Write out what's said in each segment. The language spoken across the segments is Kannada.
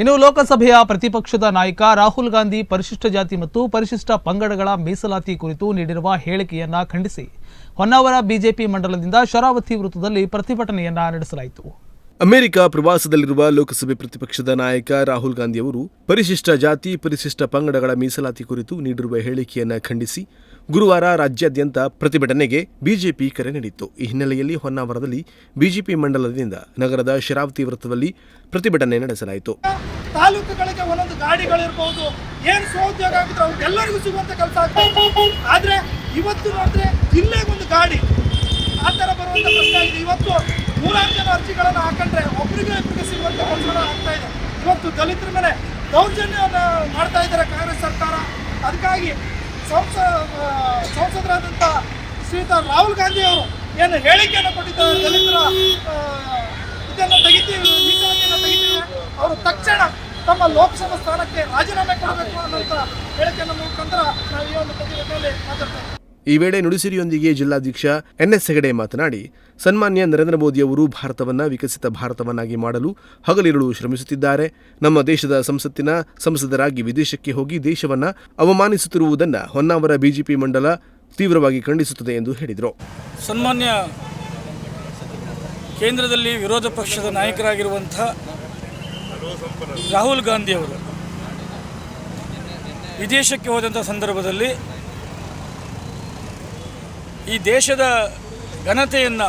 ಇನ್ನು ಲೋಕಸಭೆಯ ಪ್ರತಿಪಕ್ಷದ ನಾಯಕ ರಾಹುಲ್ ಗಾಂಧಿ ಪರಿಶಿಷ್ಟ ಜಾತಿ ಮತ್ತು ಪರಿಶಿಷ್ಟ ಪಂಗಡಗಳ ಮೀಸಲಾತಿ ಕುರಿತು ನೀಡಿರುವ ಹೇಳಿಕೆಯನ್ನ ಖಂಡಿಸಿ. ಹೊನ್ನಾವರ ಬಿಜೆಪಿ ಮಂಡಲದಿಂದ ಶರಾವತಿ ವೃತ್ತದಲ್ಲಿ ಪ್ರತಿಭಟನೆಯನ್ನ ನಡೆಸಲಾಯಿತು. ಅಮೆರಿಕ ಪ್ರವಾಸದಲ್ಲಿರುವ ಲೋಕಸಭೆ ಪ್ರತಿಪಕ್ಷದ ನಾಯಕ ರಾಹುಲ್ ಗಾಂಧಿ ಅವರು ಪರಿಶಿಷ್ಟ ಜಾತಿ, ಪರಿಶಿಷ್ಟ ಪಂಗಡಗಳ ಮೀಸಲಾತಿ ಕುರಿತು ನೀಡಿರುವ ಹೇಳಿಕೆಯನ್ನು ಖಂಡಿಸಿ ಗುರುವಾರ ರಾಜ್ಯಾದ್ಯಂತ ಪ್ರತಿಭಟನೆಗೆ ಬಿಜೆಪಿ ಕರೆ ನೀಡಿತ್ತು. ಈ ಹಿನ್ನೆಲೆಯಲ್ಲಿ ಹೊನ್ನಾವರದಲ್ಲಿ ಬಿಜೆಪಿ ಮಂಡಲದಿಂದ ನಗರದ ಶರಾವತಿ ವೃತ್ತದಲ್ಲಿ ಪ್ರತಿಭಟನೆ ನಡೆಸಲಾಯಿತು. ತಾಲೂಕುಗಳಿಗೆ ಒಂದೊಂದು ಗಾಡಿಗಳಿರ್ಬೋದು, ಏನು ಸ್ವೋದ್ಯೋಗ ಆಗಿದ್ರೆ ಅವ್ರಿಗೆಲ್ಲರಿಗೂ ಸಿಗುವಂತ ಕೆಲಸ ಆಗ್ತದೆ ಆದ್ರೆ ಇವತ್ತು ನೋಡಿದ್ರೆ ಜಿಲ್ಲೆಗೆ ಒಂದು ಗಾಡಿ. ಆ ಥರ ಬರುವಂತ ಪ್ರಶ್ನೆ ಆಗಿದೆ ಇವತ್ತು ನೂರಾರು ಜನ ಅರ್ಜಿಗಳನ್ನು ಹಾಕೊಂಡ್ರೆ ಒಬ್ಬರಿಗೆ ಇಬ್ಬರಿಗೆ ಸಿಗುವಂತ ಕೆಲಸ ಆಗ್ತಾ ಇದೆ. ಇವತ್ತು ದಲಿತರ ಮೇಲೆ ದೌರ್ಜನ್ಯವನ್ನು ಮಾಡ್ತಾ ಇದ್ದಾರೆ ಕಾಂಗ್ರೆಸ್ ಸರ್ಕಾರ. ಅದಕ್ಕಾಗಿ ಸಂಸ ಆ, ಸಂಸದರಾದಂಥ ಶ್ರೀಯುತ ರಾಹುಲ್ ಗಾಂಧಿ ಅವರು ಏನು ಹೇಳಿಕೆಯನ್ನು ಕೊಟ್ಟಿದ್ದಾರೆ ದಲಿತರ ಇದನ್ನು ತೆಗಿತೀವಿ ಮೀಸಲಾತಿಯನ್ನು ತೆಗಿತೀವಿ ಅವರು ತಕ್ಷಣ ತಮ್ಮ ಲೋಕಸಭಾ ಸ್ಥಾನಕ್ಕೆ ರಾಜೀನಾಮೆ ಕೊಡಬೇಕು ಅನ್ನೋಂಥ ಹೇಳಿಕೆಯನ್ನು ಮುಖಾಂತರ ನಾವು ಈ ಒಂದು ಪ್ರತಿಭಟನೆಯಲ್ಲಿ ಮಾತಾಡ್ತೇವೆ. ಈ ವೇಳೆ ನುಡಿಸಿರಿಯೊಂದಿಗೆ ಜಿಲ್ಲಾಧ್ಯಕ್ಷ ಎನ್ಎಸ್ ಹೆಗಡೆ ಮಾತನಾಡಿ, ಸನ್ಮಾನ್ಯ ನರೇಂದ್ರ ಮೋದಿಯವರು ಭಾರತವನ್ನ ವಿಕಸಿತ ಭಾರತವನ್ನಾಗಿ ಮಾಡಲು ಹಗಲಿರುಳು ಶ್ರಮಿಸುತ್ತಿದ್ದಾರೆ. ನಮ್ಮ ದೇಶದ ಸಂಸತ್ತಿನ ಸಂಸದರಾಗಿ ವಿದೇಶಕ್ಕೆ ಹೋಗಿ ದೇಶವನ್ನ ಅವಮಾನಿಸುತ್ತಿರುವುದನ್ನು ಹೊನ್ನಾವರ ಬಿಜೆಪಿ ಮಂಡಲ ತೀವ್ರವಾಗಿ ಖಂಡಿಸುತ್ತದೆ ಎಂದು ಹೇಳಿದರು. ಸನ್ಮಾನ್ಯ ಕೇಂದ್ರದಲ್ಲಿ ವಿರೋಧ ಪಕ್ಷದ ನಾಯಕರಾಗಿರುವಂಥ ರಾಹುಲ್ ಗಾಂಧಿಯವರು ವಿದೇಶಕ್ಕೆ ಹೋದಂಥ ಸಂದರ್ಭದಲ್ಲಿ ಈ ದೇಶದ ಘನತೆಯನ್ನು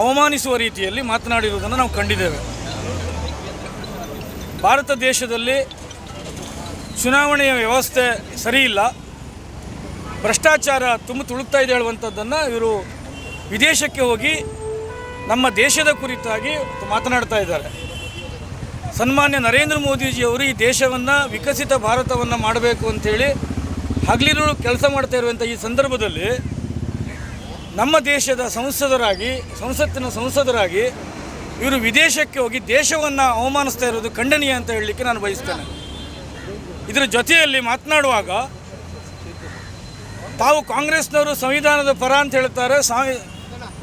ಅವಮಾನಿಸುವ ರೀತಿಯಲ್ಲಿ ಮಾತನಾಡಿರುವುದನ್ನು ನಾವು ಕಂಡಿದ್ದೇವೆ. ಭಾರತ ದೇಶದಲ್ಲಿ ಚುನಾವಣೆಯ ವ್ಯವಸ್ಥೆ ಸರಿಯಿಲ್ಲ. ಭ್ರಷ್ಟಾಚಾರ ತುಂಬ ತುಳುಕ್ತಾ ಇದೆ ಹೇಳುವಂಥದ್ದನ್ನು ಇವರು ವಿದೇಶಕ್ಕೆ ಹೋಗಿ ನಮ್ಮ ದೇಶದ ಕುರಿತಾಗಿ ಮಾತನಾಡ್ತಾ ಇದ್ದಾರೆ. ಸನ್ಮಾನ್ಯ ನರೇಂದ್ರ ಮೋದಿಜಿಯವರು ಈ ದೇಶವನ್ನು ವಿಕಸಿತ ಭಾರತವನ್ನು ಮಾಡಬೇಕು ಅಂಥೇಳಿ ಹಗಲಿರುಳು ಕೆಲಸ ಮಾಡ್ತಾ ಇರುವಂಥ ಈ ಸಂದರ್ಭದಲ್ಲಿ ನಮ್ಮ ದೇಶದ ಸಂಸದರಾಗಿ, ಸಂಸತ್ತಿನ ಸಂಸದರಾಗಿ ಇವರು ವಿದೇಶಕ್ಕೆ ಹೋಗಿ ದೇಶವನ್ನು ಅವಮಾನಿಸ್ತಾ ಇರೋದು ಖಂಡನೀಯ ಅಂತ ಹೇಳಲಿಕ್ಕೆ ನಾನು ಬಯಸ್ತೇನೆ. ಇದರ ಜೊತೆಯಲ್ಲಿ ಮಾತನಾಡುವಾಗ ತಾವು ಕಾಂಗ್ರೆಸ್ನವರು ಸಂವಿಧಾನದ ಪರ ಅಂತ ಹೇಳ್ತಾರೆ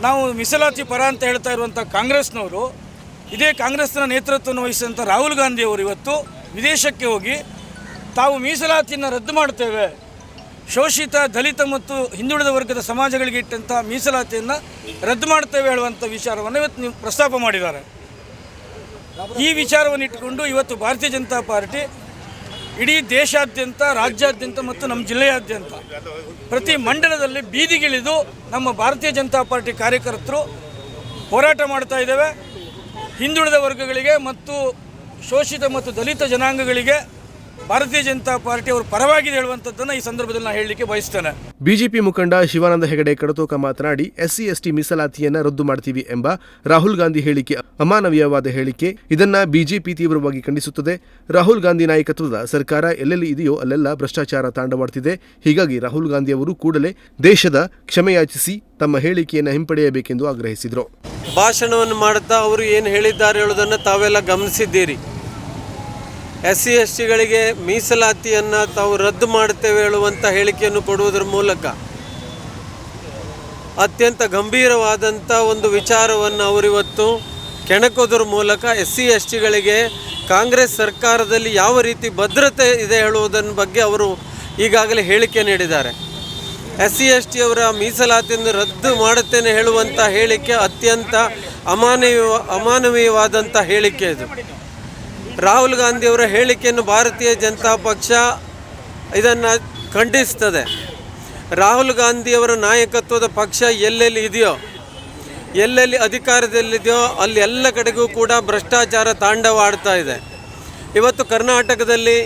ನಾವು ಮೀಸಲಾತಿ ಪರ ಅಂತ ಹೇಳ್ತಾ ಇರುವಂಥ ಕಾಂಗ್ರೆಸ್ನವರು, ಇದೇ ಕಾಂಗ್ರೆಸ್ನ ನೇತೃತ್ವವನ್ನು ವಹಿಸಿದಂಥ ರಾಹುಲ್ ಗಾಂಧಿಯವರು ಇವತ್ತು ವಿದೇಶಕ್ಕೆ ಹೋಗಿ ತಾವು ಮೀಸಲಾತಿಯನ್ನು ರದ್ದು ಮಾಡ್ತೇವೆ ಶೋಷಿತ ದಲಿತ ಮತ್ತು ಹಿಂದುಳಿದ ವರ್ಗದ ಸಮಾಜಗಳಿಗೆ ಇಟ್ಟಂಥ ಮೀಸಲಾತಿಯನ್ನು ರದ್ದು ಮಾಡ್ತೇವೆ ಹೇಳುವಂಥ ವಿಚಾರವನ್ನು ಇವತ್ತು ನೀವು ಪ್ರಸ್ತಾಪ ಮಾಡಿದ್ದಾರೆ. ಈ ವಿಚಾರವನ್ನು ಇಟ್ಟುಕೊಂಡು ಇವತ್ತು ಭಾರತೀಯ ಜನತಾ ಪಾರ್ಟಿ ಇಡೀ ದೇಶಾದ್ಯಂತ, ರಾಜ್ಯಾದ್ಯಂತ ಮತ್ತು ನಮ್ಮ ಜಿಲ್ಲೆಯಾದ್ಯಂತ ಪ್ರತಿ ಮಂಡಲದಲ್ಲಿ ಬೀದಿಗಿಳಿದು ನಮ್ಮ ಭಾರತೀಯ ಜನತಾ ಪಾರ್ಟಿ ಕಾರ್ಯಕರ್ತರು ಹೋರಾಟ ಮಾಡ್ತಾ ಇದ್ದೇವೆ. ಹಿಂದುಳಿದ ವರ್ಗಗಳಿಗೆ ಮತ್ತು ಶೋಷಿತ ಮತ್ತು ದಲಿತ ಜನಾಂಗಗಳಿಗೆ ಭಾರತೀಯ ಜನತಾ ಪಾರ್ಟಿ ಅವರು ಪರವಾಗಿ ಹೇಳುವಂಥದ್ದನ್ನು ಈ ಸಂದರ್ಭದಲ್ಲಿ ನಾನು ಹೇಳಲಿಕ್ಕೆ ಬಯಸ್ತೇನೆ. ಬಿಜೆಪಿ ಮುಖಂಡ ಶಿವಾನಂದ ಹೆಗಡೆ ಕಡತೋಕ ಮಾತನಾಡಿ ಎಸ್ಸಿ ಎಸ್ಟಿ ಮೀಸಲಾತಿಯನ್ನ ರದ್ದು ಮಾಡ್ತೀವಿ ಎಂಬ ರಾಹುಲ್ ಗಾಂಧಿ ಹೇಳಿಕೆ ಅಮಾನವೀಯವಾದ ಹೇಳಿಕೆ. ಇದನ್ನ ಬಿಜೆಪಿ ತೀವ್ರವಾಗಿ ಖಂಡಿಸುತ್ತದೆ. ರಾಹುಲ್ ಗಾಂಧಿ ನಾಯಕತ್ವದ ಸರ್ಕಾರ ಎಲ್ಲೆಲ್ಲಿ ಇದೆಯೋ ಅಲ್ಲೆಲ್ಲ ಭ್ರಷ್ಟಾಚಾರ ತಾಂಡವಾಡ್ತಿದೆ. ಹೀಗಾಗಿ ರಾಹುಲ್ ಗಾಂಧಿ ಅವರು ಕೂಡಲೇ ದೇಶದ ಕ್ಷಮೆಯಾಚಿಸಿ ತಮ್ಮ ಹೇಳಿಕೆಯನ್ನು ಹಿಂಪಡೆಯಬೇಕೆಂದು ಆಗ್ರಹಿಸಿದರು. ಭಾಷಣವನ್ನು ಮಾಡುತ್ತಾ ಅವರು ಏನು ಹೇಳಿದ್ದಾರೆ ಹೇಳೋದನ್ನು ತಾವೆಲ್ಲ ಗಮನಿಸಿದ್ದೀರಿ. ಎಸ್ ಸಿ ಎಸ್ ಟಿಗಳಿಗೆ ಮೀಸಲಾತಿಯನ್ನು ತಾವು ರದ್ದು ಮಾಡುತ್ತೇವೆ ಹೇಳುವಂಥ ಹೇಳಿಕೆಯನ್ನು ಕೊಡುವುದರ ಮೂಲಕ ಅತ್ಯಂತ ಗಂಭೀರವಾದಂಥ ಒಂದು ವಿಚಾರವನ್ನು ಅವರಿವತ್ತು ಕೆಣಕೋದ್ರ ಮೂಲಕ ಎಸ್ ಸಿ ಎಸ್ ಟಿಗಳಿಗೆ ಕಾಂಗ್ರೆಸ್ ಸರ್ಕಾರದಲ್ಲಿ ಯಾವ ರೀತಿ ಭದ್ರತೆ ಇದೆ ಹೇಳುವುದರ ಬಗ್ಗೆ ಅವರು ಈಗಾಗಲೇ ಹೇಳಿಕೆ ನೀಡಿದ್ದಾರೆ. ಎಸ್ ಸಿ ಎಸ್ ಟಿಯವರ ಮೀಸಲಾತಿಯನ್ನು ರದ್ದು ಮಾಡುತ್ತೇನೆ ಹೇಳುವಂಥ ಹೇಳಿಕೆ ಅತ್ಯಂತ ಅಮಾನವೀಯ ಅಮಾನವೀಯವಾದಂಥ ಹೇಳಿಕೆ ಇದು. ರಾಹುಲ್ ಗಾಂಧಿಯವರ ಹೇಳಿಕೆಯನ್ನು ಭಾರತೀಯ ಜನತಾ ಪಕ್ಷ ಇದನ್ನು ಖಂಡಿಸ್ತದೆ. ರಾಹುಲ್ ಗಾಂಧಿಯವರ ನಾಯಕತ್ವದ ಪಕ್ಷ ಎಲ್ಲೆಲ್ಲಿ ಇದೆಯೋ, ಎಲ್ಲೆಲ್ಲಿ ಅಧಿಕಾರದಲ್ಲಿದೆಯೋ ಅಲ್ಲಿ ಎಲ್ಲ ಕಡೆಗೂ ಕೂಡ ಭ್ರಷ್ಟಾಚಾರ ತಾಂಡವ ಆಡ್ತಾ ಇದೆ. ಇವತ್ತು ಕರ್ನಾಟಕದಲ್ಲಿ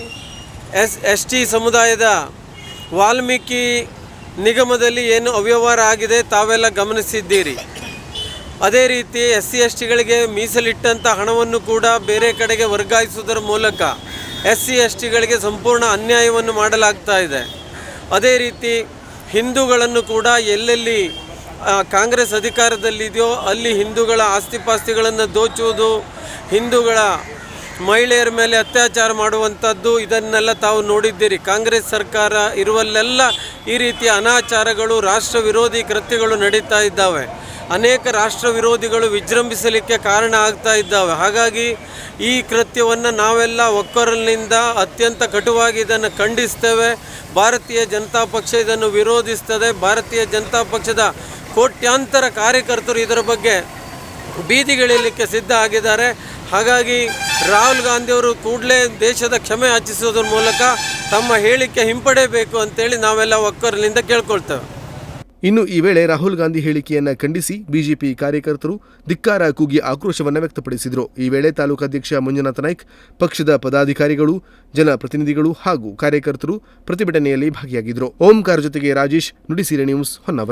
ಎಸ್ ಎಸ್ ಟಿ ಸಮುದಾಯದ ವಾಲ್ಮೀಕಿ ನಿಗಮದಲ್ಲಿ ಏನು ಅವ್ಯವಹಾರ ಆಗಿದೆ ತಾವೆಲ್ಲ ಗಮನಿಸಿದ್ದೀರಿ. ಅದೇ ರೀತಿ ಎಸ್ ಸಿ ಎಸ್ ಟಿಗಳಿಗೆ ಮೀಸಲಿಟ್ಟಂಥ ಹಣವನ್ನು ಕೂಡ ಬೇರೆ ಕಡೆಗೆ ವರ್ಗಾಯಿಸುವುದರ ಮೂಲಕ ಎಸ್ ಸಿ ಎಸ್ ಟಿಗಳಿಗೆ ಸಂಪೂರ್ಣ ಅನ್ಯಾಯವನ್ನು ಮಾಡಲಾಗ್ತಾ ಇದೆ. ಅದೇ ರೀತಿ ಹಿಂದೂಗಳನ್ನು ಕೂಡ ಎಲ್ಲೆಲ್ಲಿ ಕಾಂಗ್ರೆಸ್ ಅಧಿಕಾರದಲ್ಲಿದೆಯೋ ಅಲ್ಲಿ ಹಿಂದೂಗಳ ಆಸ್ತಿಪಾಸ್ತಿಗಳನ್ನು ದೋಚುವುದು, ಹಿಂದೂಗಳ ಮಹಿಳೆಯರ ಮೇಲೆ ಅತ್ಯಾಚಾರ ಮಾಡುವಂಥದ್ದು, ಇದನ್ನೆಲ್ಲ ತಾವು ನೋಡಿದ್ದೀರಿ. ಕಾಂಗ್ರೆಸ್ ಸರ್ಕಾರ ಇರುವಲ್ಲೆಲ್ಲ ಈ ರೀತಿಯ ಅನಾಚಾರಗಳು, ರಾಷ್ಟ್ರ ವಿರೋಧಿ ಕೃತ್ಯಗಳು ನಡೀತಾ ಇದ್ದಾವೆ. ಅನೇಕ ರಾಷ್ಟ್ರ ವಿರೋಧಿಗಳು ವಿಜೃಂಭಿಸಲಿಕ್ಕೆ ಕಾರಣ ಆಗ್ತಾ ಇದ್ದಾವೆ. ಹಾಗಾಗಿ ಈ ಕೃತ್ಯವನ್ನು ನಾವೆಲ್ಲ ಒಕ್ಕೊರಲಿನಿಂದ ಅತ್ಯಂತ ಕಟುವಾಗಿ ಇದನ್ನು ಖಂಡಿಸ್ತೇವೆ. ಭಾರತೀಯ ಜನತಾ ಪಕ್ಷ ಇದನ್ನು ವಿರೋಧಿಸ್ತದೆ. ಭಾರತೀಯ ಜನತಾ ಪಕ್ಷದ ಕೋಟ್ಯಾಂತರ ಕಾರ್ಯಕರ್ತರು ಇದರ ಬಗ್ಗೆ ಬೀದಿಗಿಳಿಯಲಿಕ್ಕೆ ಸಿದ್ಧ ಆಗಿದ್ದಾರೆ. ಹಾಗಾಗಿ ರಾಹುಲ್ ಗಾಂಧಿಯವರು ಕೂಡಲೇ ದೇಶದ ಕ್ಷಮೆ ಯಾಚಿಸೋದ್ರ ಮೂಲಕ ತಮ್ಮ ಹೇಳಿಕೆ ಹಿಂಪಡೆಯಬೇಕು ಅಂತೇಳಿ ನಾವೆಲ್ಲ ಒಕ್ಕರಲಿಂದ ಕೇಳ್ಕೊಳ್ತೇವೆ. ಇನ್ನು ಈ ವೇಳೆ ರಾಹುಲ್ ಗಾಂಧಿ ಹೇಳಿಕೆಯನ್ನ ಖಂಡಿಸಿ ಬಿಜೆಪಿ ಕಾರ್ಯಕರ್ತರು ಧಿಕ್ಕಾರ ಕೂಗಿ ಆಕ್ರೋಶವನ್ನು ವ್ಯಕ್ತಪಡಿಸಿದರು. ಈ ವೇಳೆ ತಾಲೂಕಾಧ್ಯಕ್ಷ ಮಂಜುನಾಥ ನಾಯ್ಕ್, ಪಕ್ಷದ ಪದಾಧಿಕಾರಿಗಳು, ಜನಪ್ರತಿನಿಧಿಗಳು ಹಾಗೂ ಕಾರ್ಯಕರ್ತರು ಪ್ರತಿಭಟನೆಯಲ್ಲಿ ಭಾಗಿಯಾಗಿದ್ದರು ಓಂಕಾರ ಜೊತೆಗೆ ರಾಜೇಶ್, ನುಡಿಸಿರೆ ನ್ಯೂಸ್ ಹೊನ್ನವರ.